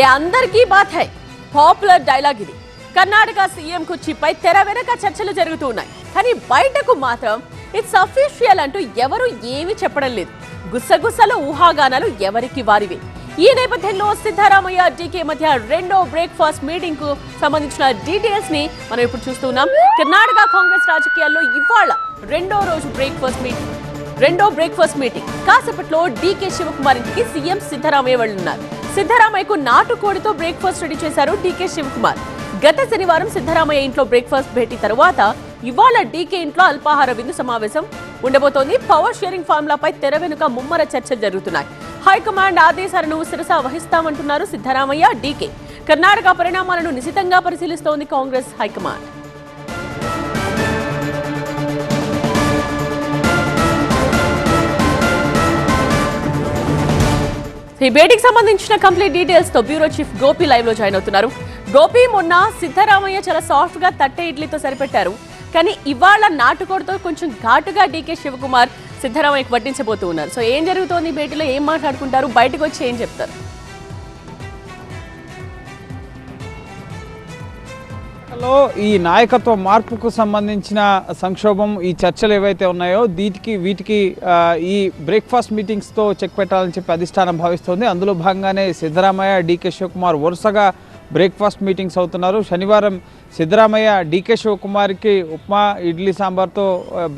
ఏ అందరికీ bath high popular dialogue ఇది. Karnataka CM కుర్చీపై తెర వెనక చర్చలు జరుగుతూ ఉన్నాయి. కానీ బయటకు మాత్రం ఇట్స్ అఫీషియల్ అంటూ ఎవరు ఏమీ చెప్పడం లేదు. గుసగుసల ఊహాగానాలు ఎవరికి వారివే. ఈ నేపథ్యంలో సిద్ధరామయ్య డీకే మధ్య రెండో బ్రేక్ఫాస్ట్ మీటింగ్కు సంబంధించిన డీటెయిల్స్ని మనం ఇప్పుడు చూస్తున్నాం కర్ణాటక కాంగ్రెస్ రాజకీయాల్లో ఇవాళ రెండో రోజు బ్రేక్ఫాస్ట్ మీటింగ్ రెండో బ్రేక్ఫాస్ట్ మీటింగ్. కాసేపట్లో డీకే శివకుమార్ ఇంటికి సీఎం సిద్ధరామయ్య వెళ్ళున్నారు సిద్ధరామయ్యకు నాటుకోడితో బ్రేక్ఫాస్ట్ రెడీ చేశారు డీకే శివకుమార్. గత శనివారం సిద్ధరామయ్య ఇంట్లో బ్రేక్ఫాస్ట్ భేటీ తర్వాత ఇవాళ డీకే ఇంట్లో అల్పాహార విందు సమావేశం ఉండబోతోంది. పవర్ షేరింగ్ ఫార్ములాపై తెర వెనుక ముమ్మర చర్చలు జరుగుతున్నాయి. హైకమాండ్ ఆదేశాలను శిరస వహిస్తామంటున్నారు సిద్ధరామయ్య డీకే కర్ణాటక పరిణామాలను నిశితంగా పరిశీలిస్తోంది కాంగ్రెస్ హైకమాండ్. ఈ భేటీకి సంబంధించిన కంప్లీట్ డీటెయిల్స్తో బ్యూరో చీఫ్ గోపి లైవ్లో జాయిన్ అవుతున్నారు. గోపి మొన్న సిద్ధరామయ్య చాలా సాఫ్ట్గా తట్టే ఇడ్లీతో సరిపెట్టారు. కానీ ఇవాళ నాటుకోడితో కొంచెం ఘాటుగా డీకే శివకుమార్ సిద్ధరామయ్యకు వడ్డించబోతూ ఉన్నారు. సో ఏం జరుగుతోంది భేటీలో? ఏం మాట్లాడుకుంటారు? బయటకు వచ్చి ఏం చెప్తారు? లో ఈ నాయకత్వ మార్పుకు సంబంధించిన సంక్షోభం ఈ చర్చలు ఏవైతే ఉన్నాయో దీనికి వీటికి ఈ బ్రేక్ఫాస్ట్ మీటింగ్స్తో చెక్ పెట్టాలని చెప్పి అధిష్టానం భావిస్తోంది. అందులో భాగంగానే సిద్ధరామయ్య డీకే శివకుమార్ వరుసగా బ్రేక్ఫాస్ట్ మీటింగ్స్ అవుతున్నారు. శనివారం సిద్ధరామయ్య డీకే శివకుమార్కి ఉప్మా ఇడ్లీ సాంబార్తో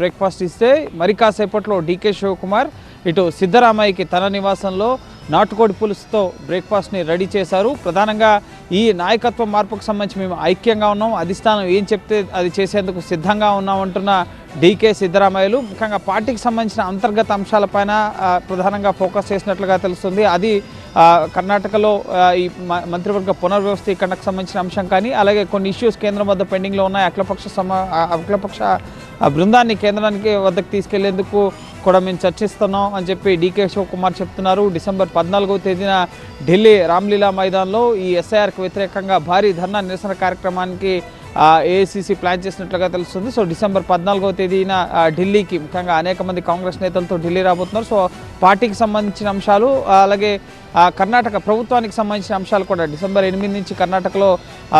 బ్రేక్ఫాస్ట్ ఇస్తే మరి కాసేపట్లో డీకే శివకుమార్ ఇటు సిద్ధరామయ్యకి తన నివాసంలో నాటుకోడి పులుసుతో బ్రేక్ఫాస్ట్ని రెడీ చేశారు. ప్రధానంగా ఈ నాయకత్వ మార్పుకు సంబంధించి మేము ఐక్యంగా ఉన్నాం. అధిష్టానం ఏం చెప్తే అది చేసేందుకు సిద్ధంగా ఉన్నామంటున్న డీకే సిద్ధరామయ్యలు. ముఖ్యంగా పార్టీకి సంబంధించిన అంతర్గత అంశాలపైన ప్రధానంగా ఫోకస్ చేసినట్లుగా తెలుస్తుంది. అది కర్ణాటకలో ఈ మ- మంత్రివర్గ పునర్వ్యవస్థీకరణకు సంబంధించిన అంశం కానీ అలాగే కొన్ని ఇష్యూస్ కేంద్రం వద్ద పెండింగ్లో ఉన్నాయి. అఖిలపక్ష సమ అఖిలపక్ష బృందాన్ని కేంద్రానికి వద్దకు తీసుకెళ్ళేందుకు కూడా మేము చర్చిస్తున్నాం అని చెప్పి డీకే శివకుమార్ చెప్తున్నారు. డిసెంబర్ పద్నాలుగవ తేదీన ఢిల్లీ రామ్లీలా మైదాన్లో ఈ ఎస్ఐఆర్కి వ్యతిరేకంగా భారీ ధర్నా నిరసన కార్యక్రమానికి ఏఐసిసి ప్లాన్ చేసినట్లుగా తెలుస్తుంది. సో డిసెంబర్ పద్నాలుగవ తేదీన ఢిల్లీకి ముఖ్యంగా అనేక మంది కాంగ్రెస్ నేతలతో ఢిల్లీ రాబోతున్నారు. సో పార్టీకి సంబంధించిన అంశాలు అలాగే కర్ణాటక ప్రభుత్వానికి సంబంధించిన అంశాలు కూడా డిసెంబర్ ఎనిమిది నుంచి కర్ణాటకలో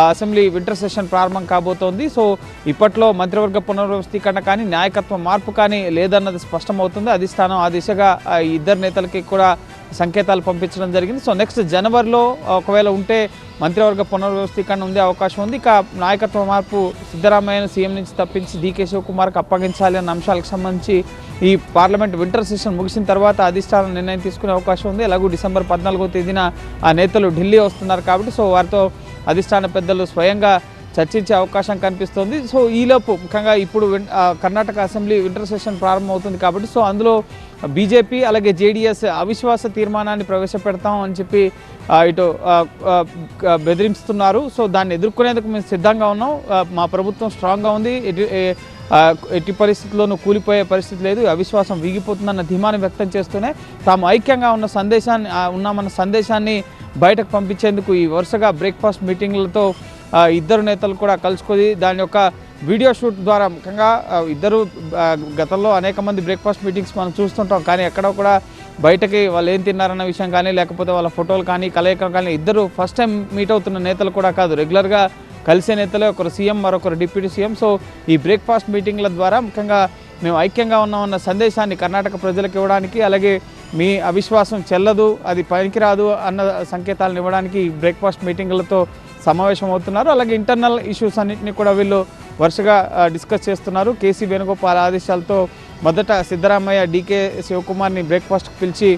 అసెంబ్లీ వింటర్ సెషన్ ప్రారంభం కాబోతోంది. సో ఇప్పట్లో మంత్రివర్గ పునర్వ్యవస్థీకరణ కానీ నాయకత్వ మార్పు కానీ లేదన్నది స్పష్టమవుతుంది. అధిష్టానం ఆ దిశగా ఆ, ఇద్దరు నేతలకి కూడా సంకేతాలు పంపించడం జరిగింది. సో నెక్స్ట్ జనవరిలో ఒకవేళ ఉంటే మంత్రివర్గ పునర్వ్యవస్థీకరణ ఉండే అవకాశం ఉంది. ఇక నాయకత్వ మార్పు సిద్ధరామయ్యను సీఎం నుంచి తప్పించి డీకే శివకుమార్కి అప్పగించాలి అన్న అంశాలకు సంబంధించి ఈ పార్లమెంట్ వింటర్ సెషన్ ముగిసిన తర్వాత అధిష్టానం నిర్ణయం తీసుకునే అవకాశం ఉంది. ఎలాగూ డిసెంబర్ పద్నాలుగో తేదీన ఆ నేతలు ఢిల్లీ వస్తున్నారు కాబట్టి సో వారితో అధిష్టాన పెద్దలు స్వయంగా చర్చించే అవకాశం కనిపిస్తోంది. సో ఈలోపు ముఖ్యంగా ఇప్పుడు కర్ణాటక అసెంబ్లీ వింటర్ సెషన్ ప్రారంభమవుతుంది కాబట్టి సో అందులో బీజేపీ అలాగే జేడీఎస్ అవిశ్వాస తీర్మానాన్ని ప్రవేశపెడతాం అని చెప్పి ఇటు బెదిరిస్తున్నారు. సో దాన్ని ఎదుర్కొనేందుకు మేము సిద్ధంగా ఉన్నాం. మా ప్రభుత్వం స్ట్రాంగ్గా ఉంది. ఎట్టి పరిస్థితుల్లోనూ కూలిపోయే పరిస్థితి లేదు. అవిశ్వాసం వీగిపోతుందన్న ధీమాన్ని వ్యక్తం చేస్తూనే తాము ఐక్యంగా ఉన్న సందేశాన్ని ఉన్నామన్న సందేశాన్ని బయటకు పంపించేందుకు ఈ వరుసగా బ్రేక్ఫాస్ట్ మీటింగ్లతో ఇద్దరు నేతలు కూడా కలుసుకొని దాని యొక్క వీడియో షూట్ ద్వారా ముఖ్యంగా ఇద్దరు గతంలో అనేక మంది బ్రేక్ఫాస్ట్ మీటింగ్స్ మనం చూస్తుంటాం. కానీ ఎక్కడ కూడా బయటకి వాళ్ళు ఏం తిన్నారన్న విషయం కానీ లేకపోతే వాళ్ళ ఫోటోలు కానీ కలయికలు కానీ ఇద్దరు ఫస్ట్ టైం మీట్ అవుతున్న నేతలు కూడా కాదు. రెగ్యులర్గా కలిసే నేతలే ఒకరు సీఎం మరొకరు డిప్యూటీ సీఎం. సో ఈ బ్రేక్ఫాస్ట్ మీటింగ్ల ద్వారా ముఖ్యంగా మేము ఐక్యంగా ఉన్నామన్న సందేశాన్ని కర్ణాటక ప్రజలకు ఇవ్వడానికి అలాగే మీ అవిశ్వాసం చెల్లదు అది పనికిరాదు అన్న సంకేతాలను ఇవ్వడానికి ఈ బ్రేక్ఫాస్ట్ మీటింగ్లతో సమావేశం అవుతున్నారు. అలాగే ఇంటర్నల్ ఇష్యూస్ అన్నింటినీ కూడా వీళ్ళు వరుసగా డిస్కస్ చేస్తున్నారు. కేసీ వేణుగోపాల్ ఆదేశాలతో మొదట సిద్ధరామయ్య డీకే శివకుమార్ని బ్రేక్ఫాస్ట్కి పిలిచి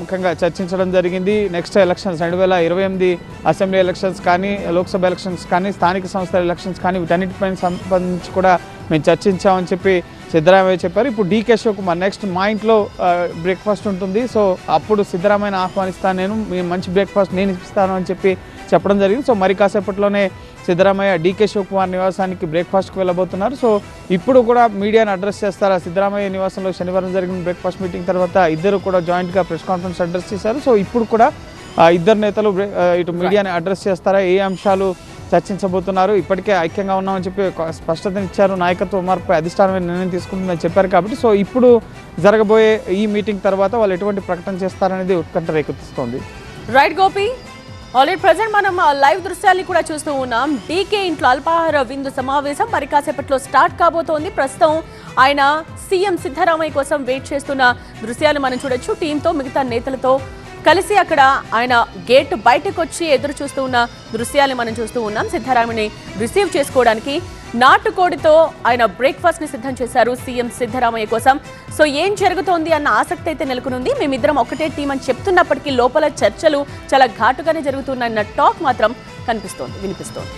ముఖ్యంగా చర్చించడం జరిగింది. నెక్స్ట్ ఎలక్షన్స్ రెండు వేల ఇరవై ఎనిమిది అసెంబ్లీ ఎలక్షన్స్ కానీ లోక్సభ ఎలక్షన్స్ కానీ స్థానిక సంస్థల ఎలక్షన్స్ కానీ వీటన్నిటిపైన సంబంధించి కూడా మేము చర్చించామని చెప్పి సిద్ధరామయ్య చెప్పారు. ఇప్పుడు డీకే శివకుమార్ నెక్స్ట్ మా ఇంట్లో బ్రేక్ఫాస్ట్ ఉంటుంది. సో అప్పుడు సిద్ధరామయ్యను ఆహ్వానిస్తాను నేను. మీ మంచి బ్రేక్ఫాస్ట్ నేను ఇస్తాను అని చెప్పి చెప్పడం జరిగింది. సో మరి కాసేపట్లోనే సిద్ధరామయ్య డీకే శివకుమార్ నివాసానికి బ్రేక్ఫాస్ట్కి వెళ్ళబోతున్నారు. సో ఇప్పుడు కూడా మీడియాని అడ్రస్ చేస్తారా? సిద్ధరామయ్య నివాసంలో శనివారం జరిగిన బ్రేక్ఫాస్ట్ మీటింగ్ తర్వాత ఇద్దరు కూడా జాయింట్గా ప్రెస్ కాన్ఫరెన్స్ అడ్రస్ చేశారు. సో ఇప్పుడు కూడా ఇద్దరు నేతలు ఇటు మీడియాని అడ్రస్ చేస్తారా? ఏ అంశాలు చర్చించబోతున్నారు? ఇప్పటికే ఐక్యంగా ఉన్నామని చెప్పి స్పష్టతనిచ్చారు నాయకత్వ మార్పుపై అధిష్టానమైన నిర్ణయం తీసుకుంటుందని చెప్పారు కాబట్టి సో ఇప్పుడు జరగబోయే ఈ మీటింగ్ తర్వాత వాళ్ళు ఎటువంటి ప్రకటన చేస్తారనేది ఉత్కంఠ రేకెత్తిస్తోంది. రైట్ గోపి ఆల్రెడీ ప్రజెంట్ మనం ఆ లైవ్ దృశ్యాన్ని కూడా చూస్తూ ఉన్నాం. డీకే ఇంట్లో అల్పాహార విందు సమావేశం మరి కాసేపట్లో స్టార్ట్ కాబోతోంది. ప్రస్తుతం ఆయన సీఎం సిద్ధరామయ్య కోసం వెయిట్ చేస్తున్న దృశ్యాలు మనం చూడొచ్చు. టీంతో మిగతా నేతలతో కలిసి అక్కడ ఆయన గేట్ బయటకు వచ్చి ఎదురు చూస్తూ ఉన్న దృశ్యాలు మనం చూస్తూ ఉన్నాం. సిద్ధరామయ్యని రిసీవ్ చేసుకోవడానికి నాటుకోడితో ఆయన బ్రేక్ఫాస్ట్ని సిద్ధం చేశారు సీఎం సిద్ధరామయ్య కోసం. సో ఏం జరుగుతోంది అన్న ఆసక్తి అయితే నెలకొనుంది. మేమిద్దరం ఒకటే టీం అని చెప్తున్నప్పటికీ లోపల చర్చలు చాలా ఘాటుగానే జరుగుతున్నాయన్న టాక్ మాత్రం కనిపిస్తోంది వినిపిస్తోంది.